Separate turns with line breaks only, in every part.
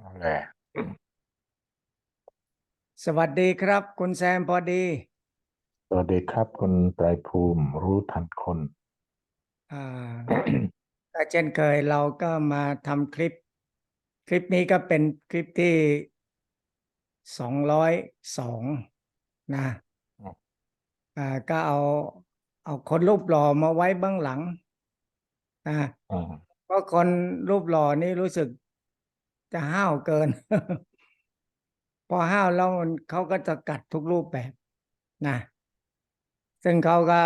เอาเลย
สวัสดีครับ คุณแซมพอดี
สวัสดีครับ คุณไตรภูมิรู้ทันคน
อ่า ก็เช่นเคยเราก็มาทำคลิป คลิปนี้ก็เป็นคลิปที่สองร้อยสองนะ
อืม
อ่าก็เอา เอาคนรูปหล่อมาไว้เบื้องหลังนะ
อืม
เพราะคนรูปหล่อนี่รู้สึก จะห้าวเกิน พอห้าวแล้วมันเขาก็จะกัดทุกรูปแบบนะซึ่งเขาก็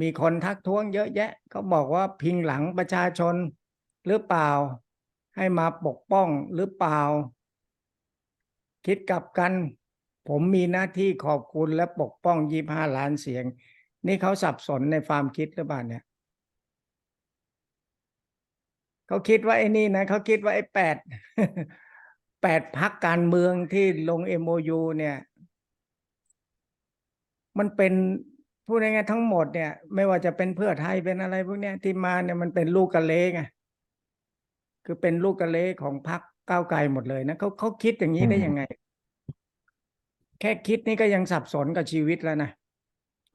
มีคนทักท้วงเยอะแยะเขาบอกว่าพิงหลังประชาชนหรือเปล่า ให้มาปกป้องหรือเปล่า คิดกลับกัน ผมมีหน้าที่ขอบคุณและปกป้องยี่ห้าล้านเสียง นี่เขาสับสนในความคิดหรือเปล่าเนี่ย เขาคิดว่าไอ้นี่นะเขาคิดว่าไอ้แปดแปดพักการเมืองที่ลง MOU เนี่ย มันเป็นพูดง่ายๆทั้งหมดเนี่ย ไม่ว่าจะเป็นเพื่อไทยเป็นอะไรพวกเนี้ยที่มาเนี่ยมันเป็นลูกกะเลไงคือเป็นลูกกะเลของพรรคก้าวไกลหมดเลยนะเขาเขาคิดอย่างนี้ได้ยังไง แค่คิดนี่ก็ยังสับสนกับชีวิตแล้วนะ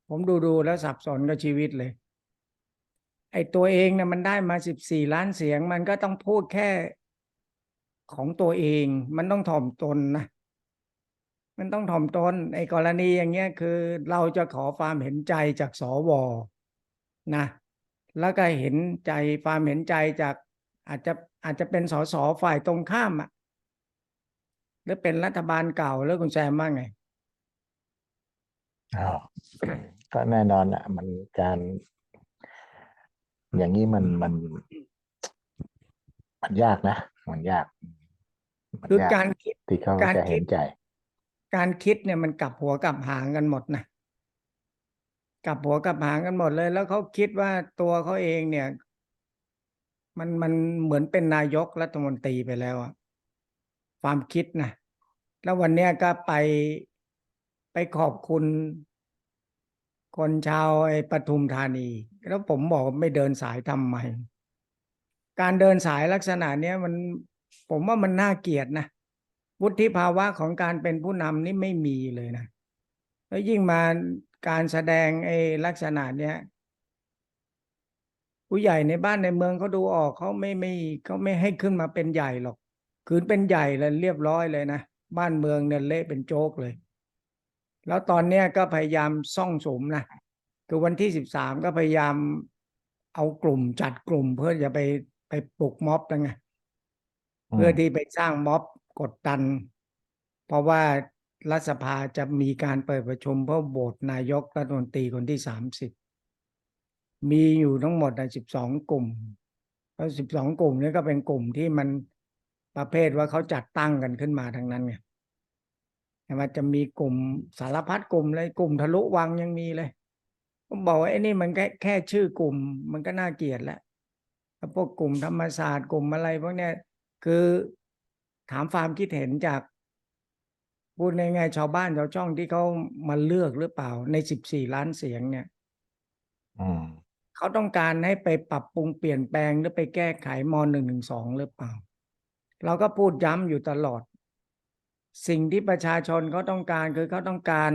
ผมดูดูๆแล้วสับสนกับชีวิตเลย ไอ้ตัวเองเนี่ยมันได้มาสิบสี่ล้านเสียง มันก็ต้องพูดแค่ของตัวเอง มันต้องถ่อมตนนะมันต้องถ่อมตนไอ้กรณีอย่างเงี้ยคือเราจะขอความเห็นใจจากสวนะ แล้วก็เห็นใจความเห็นใจจากอาจจะอาจจะเป็นสสฝ่ายตรงข้ามอะหรือเป็นรัฐบาลเก่าแล้วคุณแซมว่าไง
อ้าวก็แน่นอนอะ มันการ อย่างนี้มันมัน มันยากนะมันยากมัน
คือยา
ก
การคิด
ที่เขา
การ
จะ
คิ
เห็
ด
นใจ
การคิดเนี่ยมันกลับหัวกลับหางกันหมดนะกลับหัวกลับหางกันหมดเลย แล้วเขาคิดว่าตัวเขาเองเนี่ย มันมันเหมือนเป็นนายกรัฐมนตรีไปแล้วอะความคิดนะแล้ววันเนี้ยก็ไปไปขอบคุณ คนชาวไอ้ปทุมธานี แล้วผมบอกไม่เดินสายทำไม การเดินสายลักษณะเนี้ยมันผมว่ามันน่าเกลียดนะวุฒิภาวะของการเป็นผู้นำนี่ไม่มีเลยนะ แล้วยิ่งมาการแสดงไอ้ลักษณะเนี้ยผู้ใหญ่ในบ้านในเมืองเขาดูออกเขาไม่ไม่เขาไม่ให้ขึ้นมาเป็นใหญ่หรอก คืนเป็นใหญ่เลยเรียบร้อยเลยนะ บ้านเมืองเนี่ยเละเป็นโจกเลย แล้วตอนเนี้ยก็พยายามซ่องสุมนะคือวันที่สิบสามก็พยายามเอากลุ่มจัดกลุ่มเพื่อจะไปไปปลุกม็อบนะไง
อืม
เพื่อที่ไปสร้างม็อบกดดัน เพราะว่ารัฐสภาจะมีการเปิดประชุมเพื่อโหวตนายกรัฐมนตรีคนที่สามสิบมีอยู่ทั้งหมดสิบสองกลุ่มแล้วสิบสองกลุ่มนี้ก็เป็นกลุ่มที่มันประเภทว่าเขาจัดตั้งกันขึ้นมาทั้งนั้นไง แต่ว่าจะมีกลุ่มสารพัดกลุ่มเลยกลุ่มทะลุวังยังมีเลยผมบอกว่าไอ้นี่มันแค่แค่ชื่อกลุ่ม มันก็น่าเกลียดแล้วแล้วพวกกลุ่มธรรมศาสตร์กลุ่มอะไรพวกเนี้ยคือถามความคิดเห็นจากพูดง่ายๆชาวบ้านชาวช่องที่เขามาเลือกหรือเปล่า ในสิบสี่ล้านเสียงเนี่ย
อืม
เขาต้องการให้ไปปรับปรุงเปลี่ยนแปลงหรือไปแก้ไขมหนึ่งหนึ่งสองหรือเปล่า เราก็พูดย้ำอยู่ตลอด สิ่งที่ประชาชนเขาต้องการคือเขาต้องการ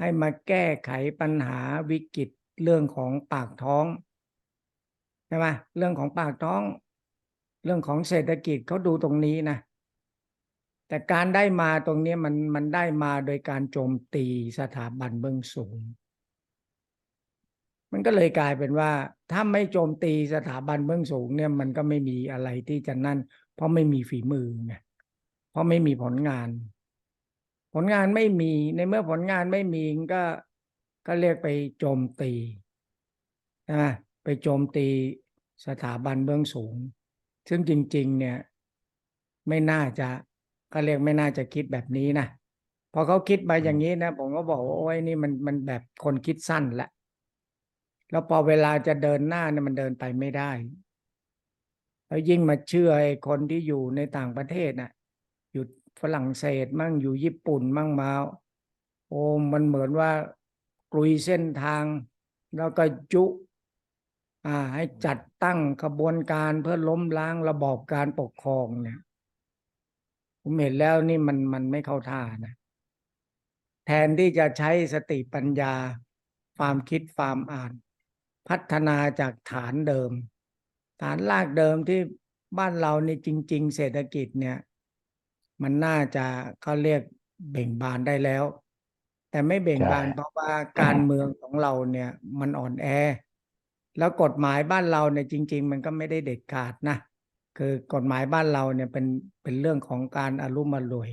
ให้มาแก้ไขปัญหาวิกฤตเรื่องของปากท้องใช่ไหมเรื่องของปากท้อง เรื่องของเศรษฐกิจเขาดูตรงนี้นะแต่การได้มาตรงนี้มันมันได้มาโดยการโจมตีสถาบันเบื้องสูง มันก็เลยกลายเป็นว่า ถ้าไม่โจมตีสถาบันเบื้องสูงเนี่ยมันก็ไม่มีอะไรที่จะนั่น เพราะไม่มีฝีมือไง ราะไม่มีผลงาน ผลงานไม่มีในเมื่อผลงานไม่มีก็ก็เรียกไปโจมตีนะไปโจมตีสถาบันเบื้องสูง ซึ่งจริง ๆ เนี่ย ไม่น่าจะก็เรียกไม่น่าจะคิดแบบนี้นะพอเขาคิดมาอย่างนี้นะผมก็บอกว่าโอ้ยนี่มันมันแบบคนคิดสั้นละแล้วพอเวลาจะเดินหน้าเนี่ยมันเดินไปไม่ได้แล้วยิ่งมาเชื่อไอ้คนที่อยู่ในต่างประเทศน่ะอยู่ ฝรั่งเศสมั่งอยู่ญี่ปุ่นมั่งมา โอ้มันเหมือนว่ากลุยเส้นทาง แล้วก็จุอ่าให้จัดตั้งขบวนการเพื่อล้มล้างระบอบการปกครองเนี่ยผมเห็นแล้วนี่มันมันไม่เข้าท่านะแทนที่จะใช้สติปัญญา ความคิดความอ่าน พัฒนาจากฐานเดิม ฐานรากเดิมที่บ้านเรานี่จริง ๆ เศรษฐกิจเนี่ย มันน่าจะเขาเรียกเบ่งบานได้แล้ว แต่ไม่เบ่งบาน
ใช่
เพราะว่าการเมืองของเราเนี่ยมันอ่อนแอ แล้วกฎหมายบ้านเราเนี่ยจริง ๆ มันก็ไม่ได้เด็ดขาดนะคือกฎหมายบ้านเราเนี่ยเป็นเป็นเรื่องของการอารุ่มอร่วย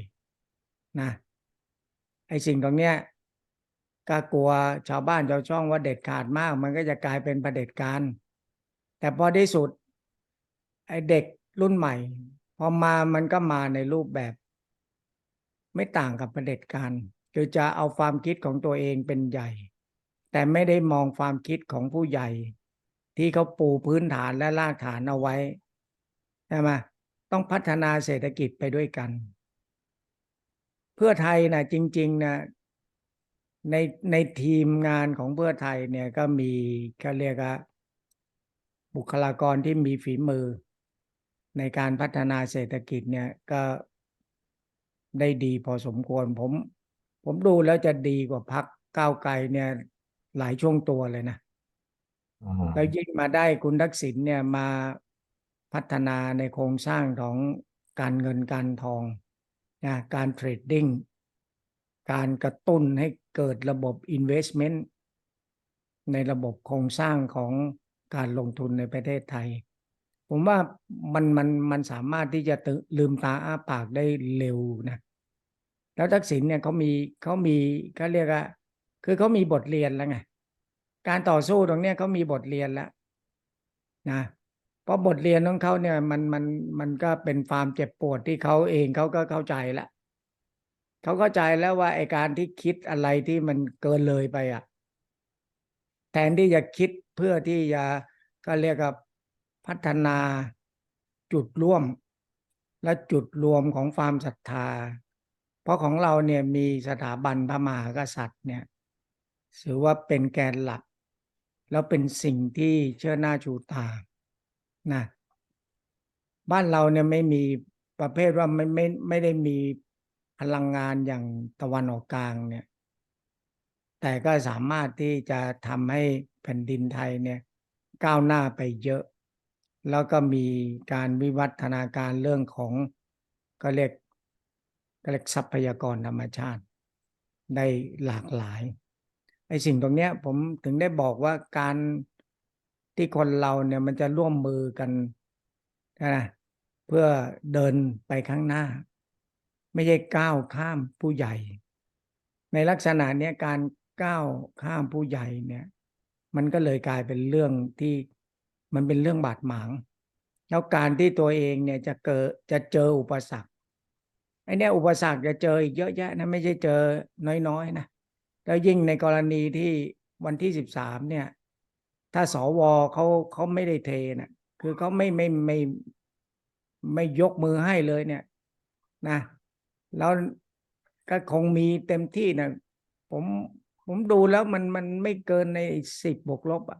นะไอ้สิ่งตรงเนี้ยก็กลัวชาวบ้านชาวช่องว่าเด็ดขาดมาก มันก็จะกลายเป็นประเผด็จการ แต่พอที่สุดไอ้เด็กรุ่นใหม่ พอมามันก็มาในรูปแบบ ไม่ต่างกับประเผด็จการคือจะเอาความคิดของตัวเองเป็นใหญ่ แต่ไม่ได้มองความคิดของผู้ใหญ่ ที่เขาปูพื้นฐานและรากฐานเอาไว้ใช่ไหมต้องพัฒนาเศรษฐกิจไปด้วยกัน เพื่อไทยนะจริงๆนะในในทีมงานของเพื่อไทยเนี่ยก็มีเขาเรียกว่าบุคลากรที่มีฝีมือ ในการพัฒนาเศรษฐกิจเนี่ยก็ได้ดีพอสมควร ผม ผมดูแล้วจะดีกว่าพักก้าวไกลเนี่ย หลายช่วงตัวเลยนะ
อืม
แล้วยิ่งมาได้คุณทักษิณเนี่ยมาพัฒนาในโครงสร้างของการเงินการทองนะการเทรดดิ้งการกระตุ้นให้เกิดระบบ investment ในระบบโครงสร้างของการลงทุนในประเทศไทย ผมว่ามันมันมันสามารถที่จะลืมตาอ้าปากได้เร็วนะแล้วทักษิณเนี่ยเขามีเขามีเขาเรียกว่าคือเขามีบทเรียนแล้วไงการต่อสู้ตรงเนี้ยเขามีบทเรียนแล้วนะเพราะบทเรียนของเขาเนี่ยมันมันมันก็เป็นความเจ็บปวดที่เขาเองเขาก็เข้าใจแล้วเขาเข้าใจแล้วว่าไอการที่คิดอะไรที่มันเกินเลยไปอะแทนที่จะคิดเพื่อที่จะก็เรียกว่า พัฒนาจุดร่วม และจุดรวมของความศรัทธา เพราะของเราเนี่ยมีสถาบันพระมหากษัตริย์เนี่ยถือว่าเป็นแกนหลัก แล้วเป็นสิ่งที่เชื่อหน้าชูตานะบ้านเราเนี่ยไม่มีประเภทว่าไม่ไม่ไม่ได้มีพลังงานอย่างตะวันออกกลางเนี่ยแต่ก็สามารถที่จะทำให้แผ่นดินไทยเนี่ยก้าวหน้าไปเยอะ แล้วก็มีการวิวัฒนาการเรื่องของก็เรียกก็เรียกทรัพยากรธรรมชาติ ได้หลากหลายไอ้สิ่งตรงเนี้ยผมถึงได้บอกว่าการที่คนเราเนี่ยมันจะร่วมมือกันนะเพื่อเดินไปข้างหน้า ไม่ใช่ก้าวข้ามผู้ใหญ่ ในลักษณะเนี้ยการก้าวข้ามผู้ใหญ่เนี่ย มันก็เลยกลายเป็นเรื่องที่ มันเป็นเรื่องบาดหมาง แล้วการที่ตัวเองเนี่ยจะเกิดจะเจออุปสรรคไอ้เนี่ยอุปสรรคจะเจออีกเยอะแยะนะไม่ใช่เจอน้อยๆนะแล้วยิ่งในกรณีที่วันที่สิบสามเนี่ย ถ้าสวเขาเขาไม่ได้เทนะคือเขาไม่ไม่ไม่ไม่ยกมือให้เลยเนี่ยนะแล้วก็คงมีเต็มที่นะผมผมดูแล้วมันมันไม่เกินในสิบบวกลบอะ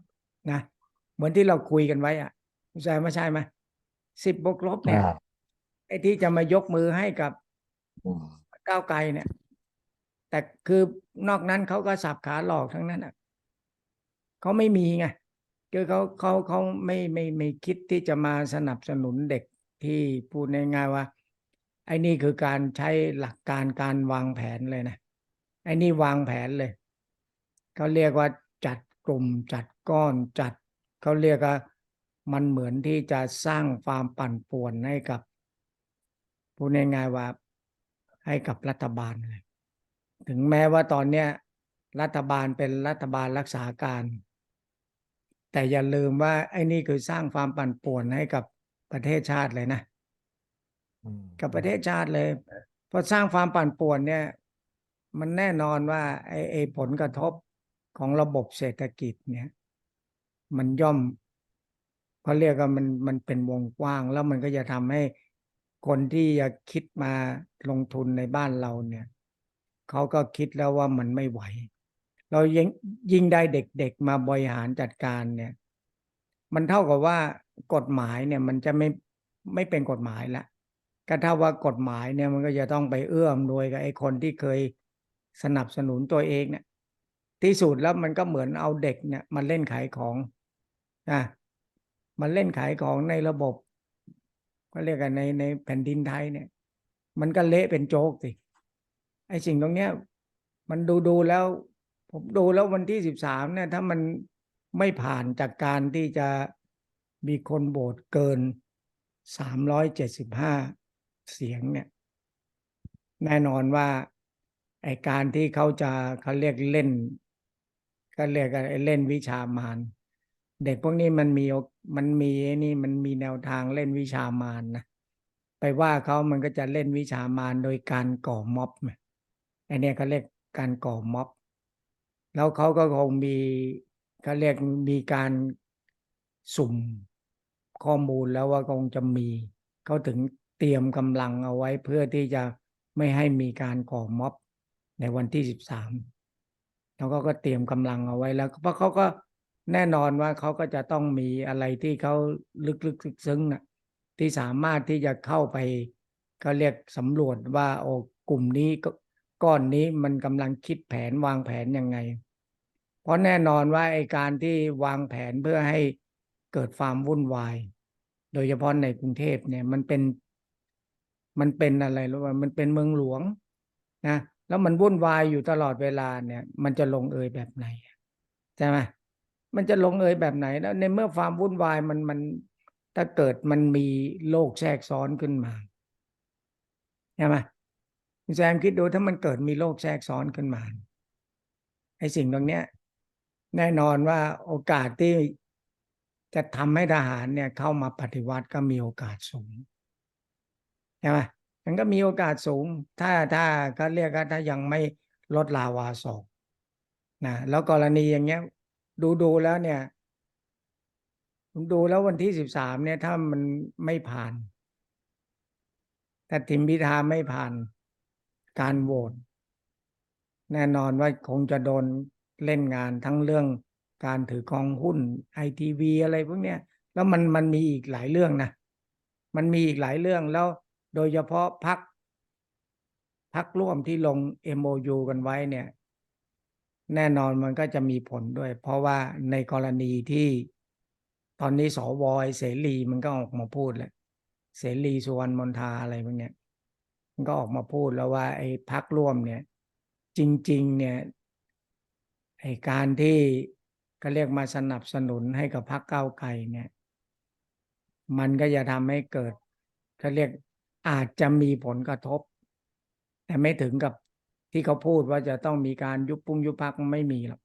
นะ เหมือนที่เราคุยกันไว้อะคุณแซมไม่ใช่ไหมสิบบวกลบเนี่ย
อ่า
ไอ้ที่จะมายกมือให้กับ
อืม
ก้าวไกลเนี่ย แต่คือนอกนั้นเขาก็สับขาหลอกทั้งนั้นอะเขาไม่มีไงคือเขาเขาเขาไม่ไม่ไม่คิดที่จะมาสนับสนุนเด็กที่พูดง่ายๆว่าไอ้นี่คือการใช้หลักการการวางแผนเลยนะไอ้นี่วางแผนเลยเขาเรียกว่าจัดกลุ่มจัดก้อนจัด เขาเรียกว่ามันเหมือนที่จะสร้างความปั่นป่วนให้กับพูดง่ายๆว่าให้กับรัฐบาลเลยถึงแม้ว่าตอนเนี้ยรัฐบาลเป็นรัฐบาลรักษาการ แต่อย่าลืมว่าไอ้นี่คือสร้างความปั่นป่วนให้กับประเทศชาติเลยนะ
อืม
กับประเทศชาติเลยพอสร้างความปั่นป่วนเนี่ย มันแน่นอนว่าไอ้ไอ้ผลกระทบของระบบเศรษฐกิจเนี่ย มันย่อมเขาเรียกว่ามันมันเป็นวงกว้าง แล้วมันก็จะทำให้คนที่จะคิดมาลงทุนในบ้านเราเนี่ยเขาก็คิดแล้วว่ามันไม่ไหว เรายิ่งยิ่งได้เด็กๆมาบริหารจัดการเนี่ย มันเท่ากับว่ากฎหมายเนี่ยมันจะไม่ไม่เป็นกฎหมายละก็ถ้าว่ากฎหมายเนี่ยมันก็จะต้องไปเอื้ออำนวยกับไอ้คนที่เคยสนับสนุนตัวเองเนี่ยที่สุดแล้วมันก็เหมือนเอาเด็กเนี่ยมาเล่นขายของ นะมันเล่นขายของในระบบก็เรียกกันในในแผ่นดินไทยเนี่ย มันก็เละเป็นโจกสิไอ้สิ่งตรงเนี้ย มันดูดูแล้ว ผมดูแล้ววันที่สิบสามเนี่ย ถ้ามันไม่ผ่านจากการที่จะมีคนโหวตเกินสามร้อยเจ็ดสิบห้าเสียงเนี่ย แน่นอนว่าไอการที่เขาจะเขาเรียกเล่นก็เรียกกันเล่นวิชามาร เด็กพวกนี้มันมีมันมีนี่มันมีแนวทางเล่นวิชามารนะไปว่าเขามันก็จะเล่นวิชามารโดยการก่อม็อบไงไอเนี่ยเขาเรียกการก่อม็อบ แล้วเขาก็คงมีเขาเรียกมีการสุ่มข้อมูลแล้วว่าคงจะมีเขาถึงเตรียมกำลังเอาไว้เพื่อที่จะไม่ให้มีการก่อม็อบในวันที่สิบสามแล้วก็ก็เตรียมกำลังเอาไว้แล้วเพราะเขาก็ แน่นอนว่าเขาก็จะต้องมีอะไรที่เขาลึกๆซึ้งๆนะที่สามารถที่จะเข้าไปเขาเรียกสำรวจว่าโอ้กลุ่มนี้ก็ก้อนนี้มันกำลังคิดแผนวางแผนยังไง เพราะแน่นอนว่าไอการที่วางแผนเพื่อให้เกิดความวุ่นวาย โดยเฉพาะในกรุงเทพเนี่ยมันเป็น มันเป็นอะไรรู้ว่ามันเป็นเมืองหลวงนะแล้วมันวุ่นวายอยู่ตลอดเวลาเนี่ย มันจะลงเอยแบบไหนใช่ไหม มันจะลงเอยแบบไหนแล้วในเมื่อความวุ่นวายมันมันถ้าเกิดมันมีโลกแทรกซ้อนขึ้นมาใช่ไหมคุณแซมคิดดูถ้ามันเกิดมีโลกแทรกซ้อนขึ้นมาไอ้สิ่งตรงเนี้ย แน่นอนว่าโอกาสที่จะทำให้ทหารเนี่ยเข้ามาปฏิวัติก็มีโอกาสสูงใช่ไหมมันก็มีโอกาสสูง ถ้าถ้าเขาเรียกว่าถ้ายังไม่ลดลาวาศอกนะแล้วกรณีอย่างเงี้ย ดูดูแล้วเนี่ย ผมดูแล้ววันที่สิบสามเนี่ย ถ้ามันไม่ผ่านถ้าทิมพิธาไม่ผ่านการโหวตแน่นอนว่าคงจะโดนเล่นงานทั้งเรื่องการถือครองหุ้นไอทีวีอะไรพวกเนี้ยแล้วมันมันมีอีกหลายเรื่องนะ มันมีอีกหลายเรื่องแล้วโดยเฉพาะพักพักร่วมที่ลง MOU กันไว้เนี่ย แน่นอนมันก็จะมีผลด้วย เพราะว่าในกรณีที่ตอนนี้สวเสรีมันก็ออกมาพูดแล้วเสรีสุวรรณมนทาอะไรพวกเนี้ยมันก็ออกมาพูดแล้วว่าไอ้พักร่วมเนี่ย จริง ๆ เนี่ยไอ้การที่ก็เรียกมาสนับสนุนให้กับพรรคก้าไกลเนี่ย มันก็จะทำให้เกิดเขาเรียกอาจจะมีผลกระทบ แต่ไม่ถึงกับ ที่เขาพูดว่าจะต้องมีการยุบปุ้งยุบพักไม่มีหรอก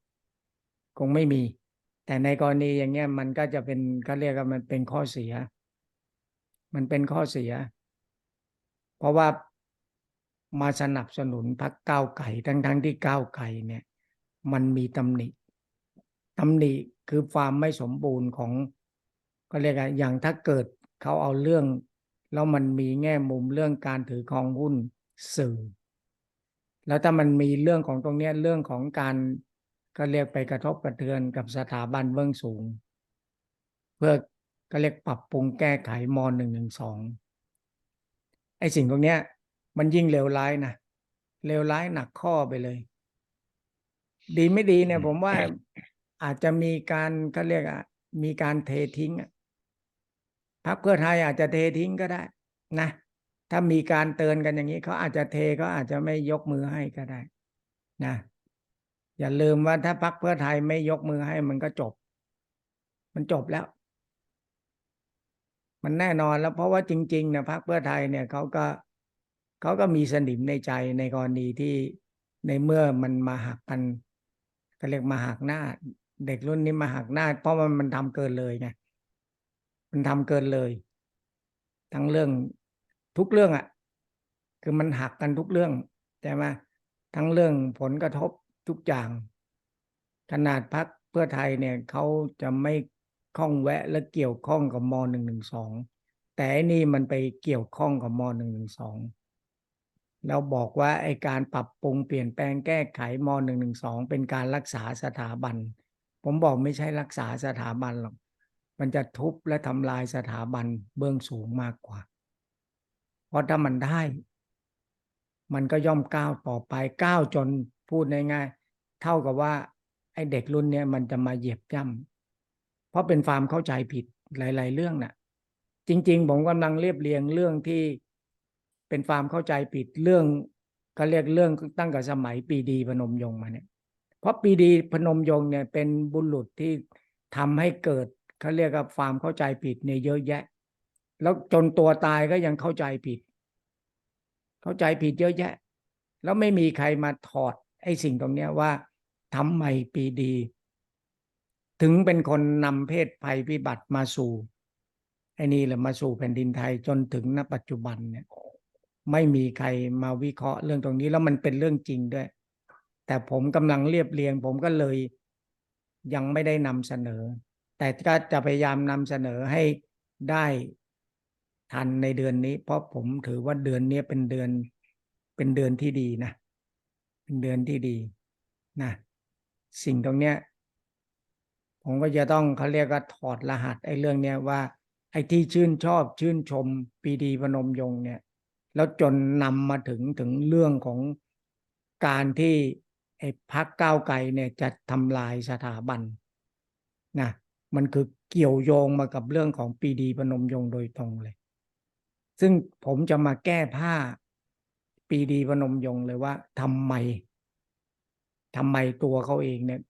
คงไม่มี แต่ในกรณีอย่างเงี้ยมันก็จะเป็นเขาเรียกว่ามันเป็นข้อเสีย มันเป็นข้อเสีย เพราะว่ามาสนับสนุนพรรคก้าวไก่ทั้งทั้งที่ก้าวไก่เนี่ย มันมีตำหนิตำหนิคือความไม่สมบูรณ์ของก็เรียกว่าอย่างถ้าเกิดเขาเอาเรื่อง แล้วมันมีแง่มุมเรื่องการถือครองหุ้นสื่อ แล้วถ้ามันมีเรื่องของตรงเนี้ยเรื่องของการก็เรียกไปกระทบกระเทือนกับสถาบันเบื้องสูง เพื่อก็เรียกปรับปรุงแก้ไขมหนึ่งหนึ่งสองไอ้สิ่งตรงเนี้ย มันยิ่งเลวร้ายนะเลวร้ายหนักข้อไปเลย ดีไม่ดีเนี่ย ผมว่าอาจจะมีการก็เรียกอะมีการเททิ้งพรรคเพื่อไทยอาจจะเททิ้งก็ได้ นะ ถ้ามีการเตือนกันอย่างนี้เขาอาจจะเทเขาอาจจะไม่ยกมือให้ก็ได้ นะ อย่าลืมว่าถ้าพรรคเพื่อไทยไม่ยกมือให้มันก็จบ มันจบแล้ว มันแน่นอนแล้วเพราะว่าจริงๆนะพรรคเพื่อไทยเนี่ยเขาก็เขาก็มีสนิมในใจในกรณีที่ในเมื่อมันมาหักกันก็เรียกมาหักหน้า เด็กรุ่นนี้มาหักหน้า เพราะว่ามันทำเกินเลยไงมันทำเกินเลย ทั้งเรื่อง ทุกเรื่องอะ่ะคือมันหักกันทุกเรื่องใช่ไหมทั้งเรื่องผลกระทบทุกอย่าง ขนาดพักเพื่อไทยเนี่ยเขาจะไม่ข้องแวะและเกี่ยวข้องกับมหนึ่งหนึ่งสองแต่อันนี้มันไปเกี่ยวข้องกับมหนึ่งหนึ่งสองเราบอกว่าไอการปรับปรุงเปลี่ยนแปลงแก้ไขมหนึ่งหนึ่งสองเป็นการรักษาสถาบัน ผมบอกไม่ใช่รักษาสถาบันหรอกมันจะทุบและทำลายสถาบันเบื้องสูงมากกว่า เพราะถ้ามันได้ มันก็ย่อมก้าวต่อไปก้าวจนพูดง่ายๆเท่ากับว่า ไอ้เด็กรุ่นเนี้ยมันจะมาเหยียบย่ำเพราะเป็นความเข้าใจผิดหลาย ๆ เรื่องน่ะ จริง ๆ ผมกำลังเรียบเรียงเรื่องที่เป็นความเข้าใจผิดเรื่องก็เรียกเรื่องตั้งแต่สมัยปีดีพนมยงมาเนี่ย เพราะปีดีพนมยงเนี่ยเป็นบุรุษที่ทำให้เกิดเขาเรียกว่าความเข้าใจผิดเนี่ยเยอะแยะ แล้วจนตัวตายก็ยังเข้าใจผิด เข้าใจผิดเยอะแยะ แล้วไม่มีใครมาถอดไอ้สิ่งตรงเนี้ยว่าทำไมปีดี ถึงเป็นคนนำเพศภัยพิบัติมาสู่ไอ้นี่แหละมาสู่แผ่นดินไทยจนถึงณปัจจุบันเนี่ย ไม่มีใครมาวิเคราะห์เรื่องตรงนี้แล้วมันเป็นเรื่องจริงด้วย แต่ผมกำลังเรียบเรียง ผมก็เลยยังไม่ได้นำเสนอ แต่ก็จะพยายามนำเสนอให้ได้ ทันในเดือนนี้ เพราะผมถือว่าเดือนนี้เป็นเดือน เป็นเดือนที่ดีนะเป็นเดือนที่ดีนะสิ่งตรงเนี้ยผมก็จะต้องเขาเรียกว่าถอดรหัสไอ้เรื่องเนี้ยว่า ไอ้ที่ชื่นชอบชื่นชมปีดีพนมยงเนี่ย แล้วจนนำมาถึงถึงเรื่องของการที่ไอ้พักก้าวไกลเนี่ยจะทำลายสถาบันนะมันคือเกี่ยวโยงมากับเรื่องของปีดีพนมยงโดยตรงเลย ซึ่งผมจะมาแก้ผ้า ปีดีพนมยงเลยว่าทำไมทำไมตัวเขาเองเนี่ย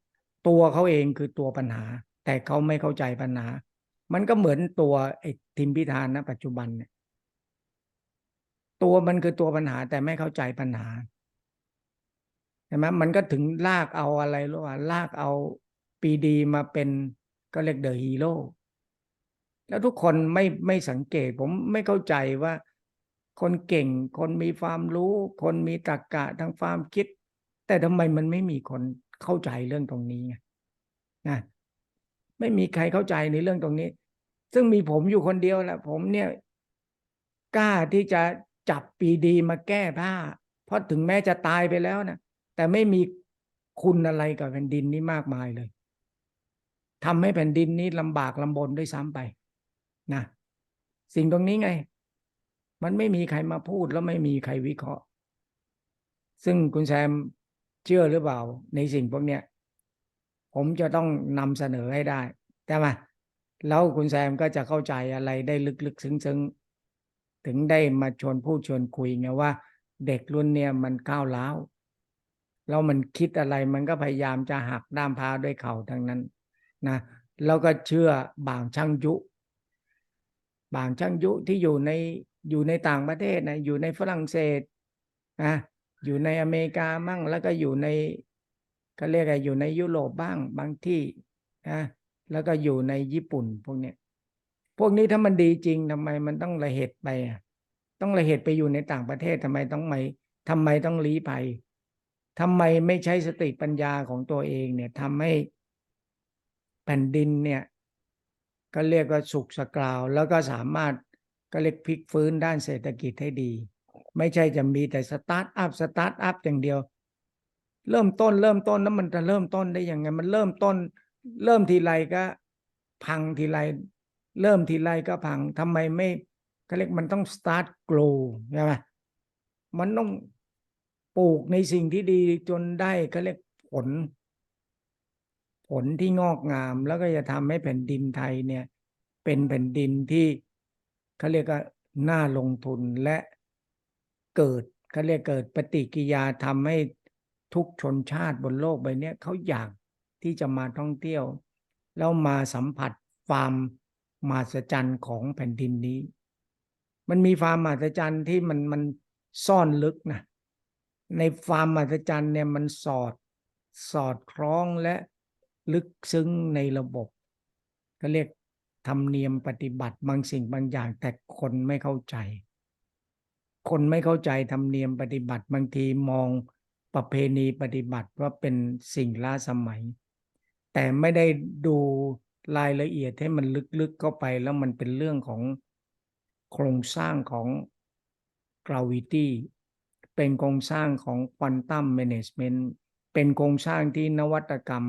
ตัวเขาเองคือตัวปัญหา แต่เขาไม่เข้าใจปัญหา มันก็เหมือนตัวไอ้ทิมพิธานนะปัจจุบันเนี่ย ตัวมันคือตัวปัญหาแต่ไม่เข้าใจปัญหาใช่ไหมมันก็ถึงลากเอาอะไรรู้ว่าลากเอาปีดีมาเป็นก็เรียกเดอะฮีโร่ แล้วทุกคนไม่ไม่สังเกตผมไม่เข้าใจว่า คนเก่งคนมีความรู้ คนมีตรรกะทางความคิด แต่ทำไมมันไม่มีคนเข้าใจเรื่องตรงนี้นะไม่มีใครเข้าใจในเรื่องตรงนี้ ซึ่งมีผมอยู่คนเดียวแหละผมเนี่ยกล้าที่จะจับปีดีมาแก้ผ้า เพราะถึงแม้จะตายไปแล้วนะแต่ไม่มีคุณอะไรกับแผ่นดินนี้มากมายเลยทำให้แผ่นดินนี้ลำบากลำบนด้วยซ้ำไป นะสิ่งตรงนี้ไง มันไม่มีใครมาพูดแล้วไม่มีใครวิเคราะห์ ซึ่งคุณแซมเชื่อหรือเปล่า ในสิ่งพวกเนี้ยผมจะต้องนำเสนอให้ได้แต่มาแล้วคุณแซมก็จะเข้าใจอะไรได้ลึกๆซึ้งๆ ถึงได้มาชวนพูดชวนคุยไงว่า เด็กรุ่นเนี่ยมันก้าวร้าวแล้วมันคิดอะไรมันก็พยายามจะหักด้ามพาด้วยเข่าทั้งนั้นนะแล้วก็เชื่อบางช่างยุ บางช่างยุที่อยู่ในอยู่ในต่างประเทศนะอยู่ในฝรั่งเศสนะอยู่ในอเมริกามั่งแล้วก็อยู่ในก็เรียกอะไรอยู่ในยุโรปบ้างบางที่นะแล้วก็อยู่ในญี่ปุ่นพวกเนี้ยพวกนี้ถ้ามันดีจริงทำไมมันต้องระเหตุไปอะต้องระเหตุไปอยู่ในต่างประเทศทำไมต้องไม่ทำไมต้องลี้ภัยทำไมไม่ใช้สติปัญญาของตัวเองเนี่ยทำให้แผ่นดินเนี่ย ก็เรียกว่าสุกสกาว แล้วก็สามารถก็เรียกพลิกฟื้นด้านเศรษฐกิจให้ดี ไม่ใช่จะมีแต่สตาร์ทอัพสตาร์ทอัพอย่างเดียว เริ่มต้นเริ่มต้นแล้วมันจะเริ่มต้นได้ยังไง มันเริ่มต้น เริ่มทีไรก็ พังทีไรเริ่มทีไรก็พังทำไมไม่เขาเรียกมันต้อง start grow ใช่ไหมมันต้องปลูกในสิ่งที่ดีจนได้เขาเรียกผล ผลที่งอกงาม แล้วก็จะทำให้แผ่นดินไทยเนี่ย เป็นแผ่นดินที่เขาเรียกว่าน่าลงทุนและเกิดเขาเรียกเกิดปฏิกิยาทำให้ทุกชนชาติบนโลกใบนี้เขาอยากที่จะมาท่องเที่ยว แล้วมาสัมผัสความมหัศจรรย์ของแผ่นดินนี้ มันมีความมหัศจรรย์ที่มันมันซ่อนลึกนะในความมหัศจรรย์เนี่ยมันสอดสอดคล้องและ ลึกซึ้งในระบบก็เรียกธรรมเนียมปฏิบัติบางสิ่งบางอย่าง แต่คนไม่เข้าใจ คนไม่เข้าใจธรรมเนียมปฏิบัติบางทีมองประเพณีปฏิบัติว่าเป็นสิ่งล้าสมัย แต่ไม่ได้ดูรายละเอียดให้มันลึกๆเข้าไปแล้วมันเป็นเรื่องของโครงสร้างของ gravity เป็นโครงสร้างของ quantum management เป็นโครงสร้างที่นวัตกรรม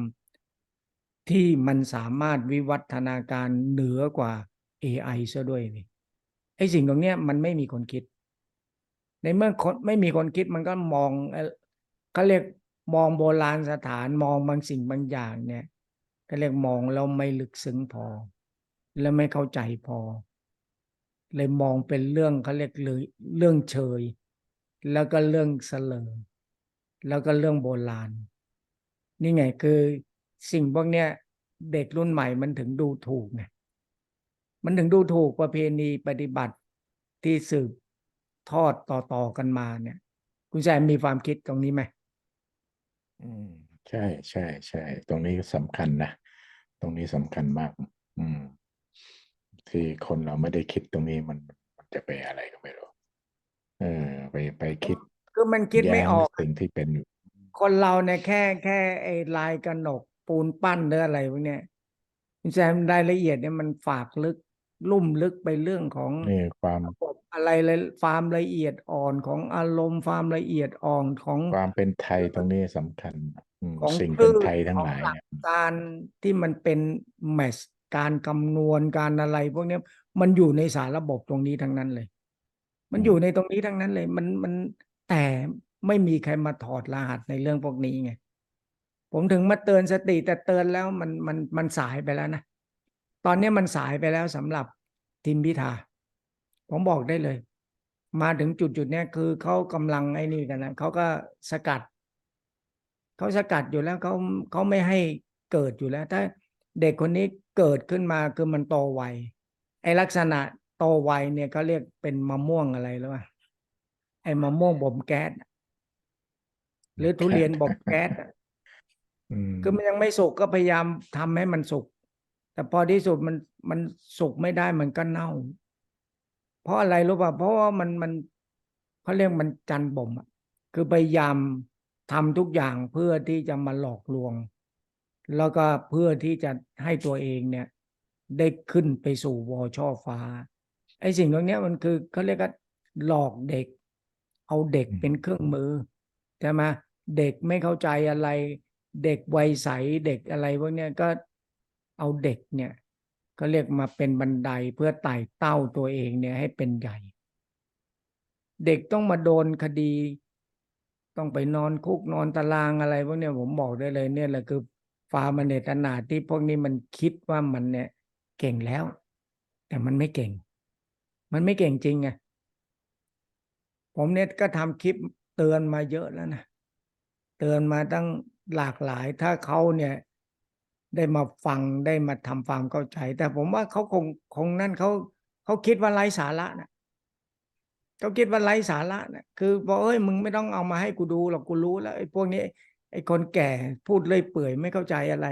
ที่มันสามารถวิวัฒนาการเหนือกว่า AI ซะด้วยนี่ไอ้สิ่งตรงเนี้ยมันไม่มีคนคิด ในเมื่อคนไม่มีคนคิดมันก็มองเขาเรียกมองโบราณสถานมองบางสิ่งบางอย่างเนี่ยก็เรียกมองแล้วไม่ลึกซึ้งพอ แล้วไม่เข้าใจพอ เลยมองเป็นเรื่องเขาเรียกเลยเรื่องเชยแล้วก็เรื่องเสลอแล้วก็เรื่องโบราณ นี่ไงคือ สิ่งพวกเนี้ยเด็กรุ่นใหม่มันถึงดูถูกไงมันถึงดูถูกประเพณีปฏิบัติที่สืบทอดต่อๆกันมาเนี่ย คุณแซมมีความคิดตรงนี้ไหม
อืมใช่ใช่ใช่ตรงนี้สำคัญนะตรงนี้สำคัญมาก อืม ที่คนเราไม่ได้คิดตรงนี้มันมันจะไปอะไรก็ไม่รู้เออ ไปไปคิด
คือมันคิดไม่
แย้ง
ออก
สิ่งที่เป็นอยู่
คนเราเนี่ยแค่แค่ไอ้ลายกระหนก ปูนปั้นหรืออะไรพวกเนี้ยคุณแซมรายละเอียดเนี่ยมันฝากลึกลุ่มลึกไปเรื่องของ
นี่ความ
ระบบอะไรเลยความละเอียดอ่อนของอารมณ์ความละเอียดอ่อนของ
ความเป็นไทยตรงนี้สำคัญอืม
ของ
สิ่ง
พื
เป็น
ช
ไทยทั้
ข
ง
อง
หลาย
หลัก
เนี่ย
การที่มันเป็นแมชการคำนวณการอะไร พวกเนี้ยมันอยู่ในสารระบบตรงนี้ทั้งนั้นเลย มัน
อืม
อยู่ในตรงนี้ทั้งนั้นเลย มันมันแต่ไม่มีใครมาถอดรหัสในเรื่องพวกนี้ไง ผมถึงมาเตือนสติแต่เตือนแล้วมันมันมันสายไปแล้วนะ ตอนนี้มันสายไปแล้วสำหรับทีมพิธา ผมบอกได้เลย มาถึงจุดจุดนี้คือเขากำลังไอ้นี่กันนะเขาก็สกัด เขาสกัดอยู่แล้วเขาเขาไม่ให้เกิดอยู่แล้ว ถ้าเด็กคนนี้เกิดขึ้นมาคือมันโตไวไอลักษณะโตไวเนี่ยเขาเรียกเป็นมะม่วงอะไรหรือว่าไอมะม่วงบ่มแก๊สหรือทุเรียนบ่มแก๊ส คือมันยังไม่สุกก็พยายามทำให้มันสุก แต่พอที่สุดมันมันสุกไม่ได้มันก็เน่า เพราะอะไรรู้ป่ะเพราะว่ามันมันเขาเรียกมันจันบ่มอะคือพยายามทำทุกอย่างเพื่อที่จะมาหลอกลวง แล้วก็เพื่อที่จะให้ตัวเองเนี่ย ได้ขึ้นไปสู่วอช่อฟ้าไอ้สิ่งตรงนี้มันคือเขาเรียกว่าหลอกเด็ก เอาเด็กเป็นเครื่องมือใช่ไหมเด็กไม่เข้าใจอะไร เด็กวัยใสเด็กอะไรพวกเนี้ยก็เอาเด็กเนี่ยก็เรียกมาเป็นบันไดเพื่อไต่เต้าตัวเองเนี่ยให้เป็นใหญ่ เด็กต้องมาโดนคดี ต้องไปนอนคุกนอนตารางอะไรพวกเนี้ยผมบอกได้เลยเนี่ยแหละคือฟาร์มเนตนาที่พวกนี้มันคิดว่ามันเนี่ยเก่งแล้ว แต่มันไม่เก่ง มันไม่เก่งจริงไงผมเนี่ยก็ทำคลิปเตือนมาเยอะแล้วนะเตือนมาตั้ง หลากหลายถ้าเขาเนี่ยได้มาฟังได้มาทำความเข้าใจ แต่ผมว่าเขาคงคงนั่นเขาเขาคิดว่าไร้สาระนะเขาคิดว่าไร้สาระนะคือบอกเอ้ยมึงไม่ต้องเอามาให้กูดูหรอกกูรู้แล้วไอ้พวกนี้ไอ้คนแก่พูดเลยเปื่อยไม่เข้าใจอะไร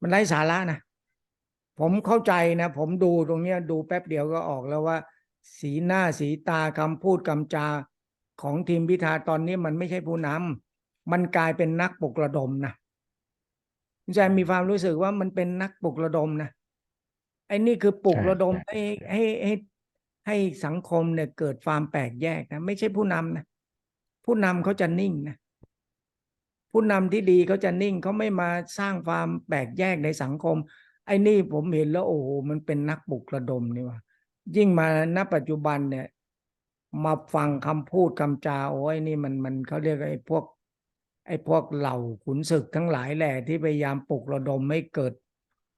มันไร้สาระนะผมเข้าใจนะ ผมดูตรงเนี้ยดูแป๊บเดียวก็ออกแล้วว่า สีหน้าสีตาคำพูดคำจาของทีมพิธาตอนนี้มันไม่ใช่ผู้นำ มันกลายเป็นนักปลุกระดมนะคุณแจมมีความรู้สึกว่ามันเป็นนักปลุกระดมนะไอ้นี่คือปลุก
ใช่
ระดม
ใช่
ให้ให้ให้ให้สังคมเนี่ยเกิดความแปลกแยกนะไม่ใช่ผู้นำนะผู้นำเขาจะนิ่งนะผู้นำที่ดีเขาจะนิ่งเขาไม่มาสร้างความแปลกแยกในสังคม ไอ้นี่ผมเห็นแล้วโอ้โหมันเป็นนักปลุกระดมนี่ว่ายิ่งมาณปัจจุบันเนี่ย มาฟังคำพูดคำจาโอ้ยนี่มันมันเขาเรียกไอ้พวก ไอ้พวกเหล่าขุนศึกทั้งหลายแหละที่พยายามปลุกระดมให้เกิด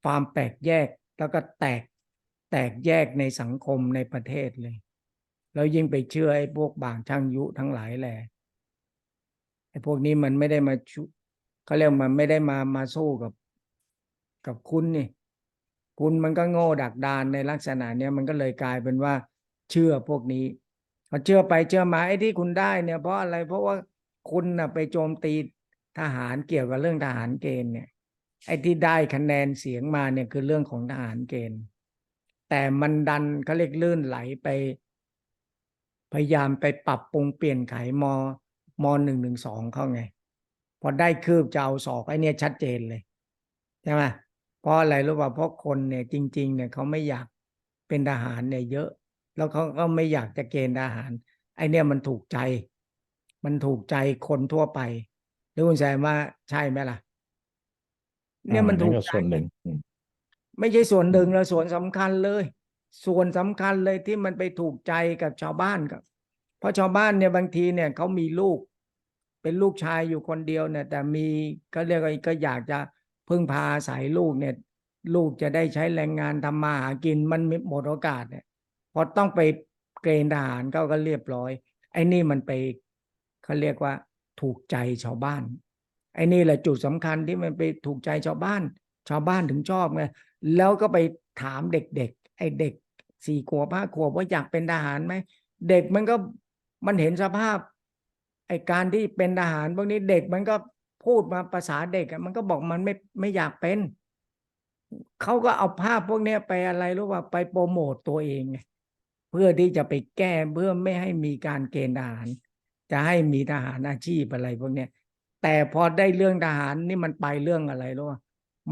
ความแตกแยกแล้วก็แตกแตกแยกในสังคมในประเทศเลย แล้วยิ่งไปเชื่อไอ้พวกบางช่างยุทั้งหลายแหละไอ้พวกนี้มันไม่ได้มาชุเขาเรียกมันไม่ได้มามาสู้กับกับคุณนี่ คุณมันก็โง่ดักดานในลักษณะเนี้ยมันก็เลยกลายเป็นว่าเชื่อพวกนี้พอเชื่อไปเชื่อมาไอ้ที่คุณได้เนี่ยเพราะอะไรเพราะว่า คุณนะไปโจมตีทหารเกี่ยวกับเรื่องทหารเกณฑ์เนี่ยไอ้ที่ได้คะแนนเสียงมาเนี่ยคือเรื่องของทหารเกณฑ์ แต่มันดันเขาเรียกลื่นไหลไป พยายามไปปรับปรุงเปลี่ยนไขมอมหนึ่งหนึ่งสองเข้าไง พอได้คืบจะเอาศอกไอ้นี่ชัดเจนเลยใช่ไหมเพราะอะไรรู้ป่ะเพราะคนเนี่ยจริง ๆ เนี่ยเขาไม่อยากเป็นทหารเนี่ยเยอะ แล้วเขาก็ไม่อยากจะเกณฑ์ทหาร ไอ้นี่มันถูกใจ มันถูกใจคนทั่วไปหรือคุณแซมว่าใช่ไหมล่ะ เนี่ยมัน
อ่า
ถูก
ก็
ใจ
ส่วนหนึ่งอืม
ไม่ใช่ส่วนหนึ่งแล้วส่วนสำคัญเลย ส่วนสำคัญเลยที่มันไปถูกใจกับชาวบ้านกับเพราะชาวบ้านเนี่ยบางทีเนี่ยเขามีลูก เป็นลูกชายอยู่คนเดียวเนี่ย แต่มีก็เรียกว่าก็อยากจะพึ่งพาอาศัยลูกเนี่ย ลูกจะได้ใช้แรงงานทำมาหากินมันหมดโอกาสเนี่ยพอต้องไปเกณฑ์ทหารเขาก็เรียบร้อย ไอ้นี่มันไป เขาเรียกว่า ถูกใจชาวบ้านไอ้นี่แหละจุดสำคัญที่มันไปถูกใจชาวบ้าน ชาวบ้านถึงชอบไงแล้วก็ไปถามเด็กๆไอ้เด็กสี่ขวบห้าขวบว่าอยากเป็นทหารไหมเด็กมันก็มันเห็นสภาพไอ้การที่เป็นทหารพวกนี้เด็กมันก็พูดมาภาษาเด็กมันก็บอกมันไม่ไม่อยากเป็นเขาก็เอาภาพพวกนี้ไปอะไรรู้ว่าไปโปรโมตตัวเองไงเพื่อที่จะไปแก้เพื่อไม่ให้มีการเกณฑ์ทหาร จะให้มีทหารอาชีพอะไรพวกเนี้ยแต่พอได้เรื่องทหารนี่มันไปเรื่องอะไรรู้ว่า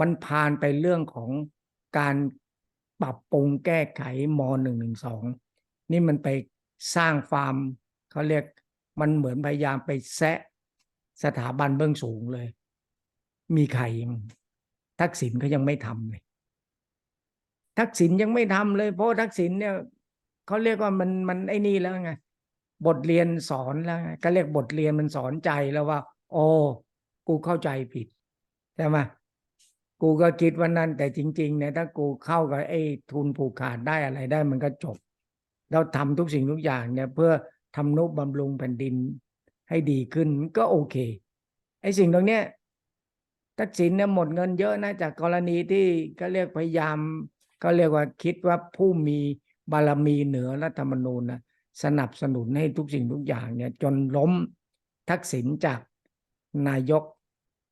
มันผ่านไปเรื่องของการปรับปรุงแก้ไขมหนึ่งหนึ่งสองนี่มันไปสร้างฟาร์มเขาเรียกมันเหมือนพยายามไปแซะสถาบันเบื้องสูงเลย มีใครทักษิณก็ยังไม่ทำเลย ทักษิณยังไม่ทำเลย เพราะทักษิณเนี่ยเขาเรียกว่ามันมันไอ้นี่แล้วไง บทเรียนสอนแล้วก็เรียกบทเรียนมันสอนใจแล้วว่า โอ้กูเข้าใจผิดใช่ไหมกูก็คิดว่านั่นแต่จริงๆเนี่ยถ้ากูเข้ากับไอ้ทุนผูกขาดได้อะไรได้มันก็จบ เราทำทุกสิ่งทุกอย่างเนี่ย เพื่อทำนุบำรุงแผ่นดินให้ดีขึ้นก็โอเคไอ้สิ่งตรงเนี้ยทักษิณเนี่ยหมดเงินเยอะนะจากกรณีที่ก็เรียกพยายาม ก็เรียกว่าคิดว่าผู้มีบารมีเหนือรัฐธรรมนูญนะ สนับสนุนให้ทุกสิ่งทุกอย่างเนี่ยจนล้มทักษิณจากนายก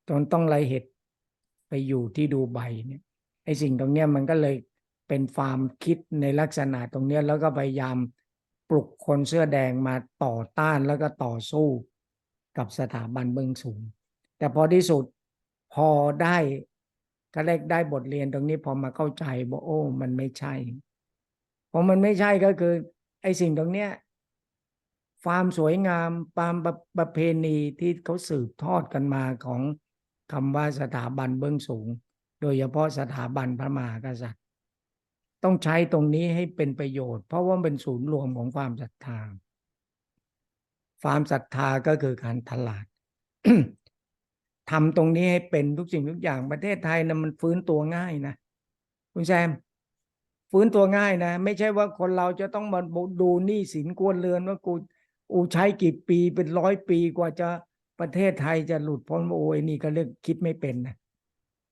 จนต้องไรเหตุไปอยู่ที่ดูไบเนี่ยไอ้สิ่งตรงเนี้ยมันก็เลยเป็นฟาร์มคิดในลักษณะตรงเนี้ยแล้วก็พยายามปลุกคนเสื้อแดงมาต่อต้านแล้วก็ต่อสู้กับสถาบันเบื้องสูง แต่พอที่สุดพอได้ก็ได้ได้บทเรียนตรงนี้พอมาเข้าใจว่าโอ้ มันไม่ใช่พอมันไม่ใช่ก็คือ ไอ้สิ่งตรงเนี้ยความสวยงามตามประประเพณีที่เขาสืบทอดกันมาของคำว่าสถาบันเบื้องสูง โดยเฉพาะสถาบันพระมหากษัตริย์ ต้องใช้ตรงนี้ให้เป็นประโยชน์ เพราะว่าเป็นศูนย์รวมของความศรัทธาความศรัทธาก็คือการตลาดทำตรงนี้ให้เป็นทุกสิ่งทุกอย่างประเทศไทยนะมันฟื้นตัวง่ายนะ คุณแซม ฟื้นตัวง่ายนะ ไม่ใช่ว่าคนเราจะต้องมาดูหนี้สินกวนเรือนว่ากูอูใช้กี่ปีเป็นร้อยปีกว่าจะประเทศไทยจะหลุดพ้นโอ้ยนี่ก็เรื่องคิดไม่เป็นนะ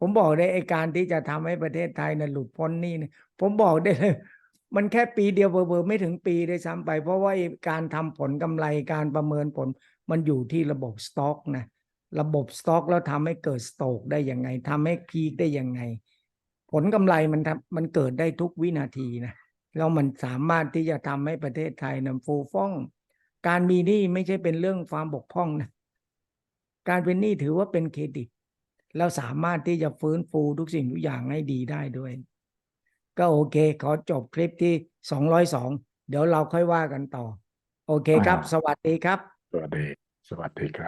ผมบอกได้ไอการที่จะทำให้ประเทศไทยนะหลุดพ้นนี่นะผมบอกได้เลยมันแค่ปีเดียวเบอร์ไม่ถึงปีได้ซ้ำไป เพราะว่าการทำผลกำไรการประเมินผล มันอยู่ที่ระบบสต็อกนะระบบสต็อกแล้วทำให้เกิดสโตกได้ยังไงทำให้พีคได้ยังไง ผลกำไรมันทำมันเกิดได้ทุกวินาทีนะแล้วมันสามารถที่จะทำให้ประเทศไทยนำฟูฟ่อง การมีหนี้ไม่ใช่เป็นเรื่องความบกพร่องนะการเป็นหนี้ถือว่าเป็นเครดิตแล้วสามารถที่จะฟื้นฟูทุกสิ่งทุกอย่างให้ดีได้ด้วย ก็โอเค ขอจบคลิปที่สองร้อยสองเดี๋ยวเราค่อยว่ากันต่อ โอเคครับ สวัสดีครับ
สวัสดี สวัสดีครับ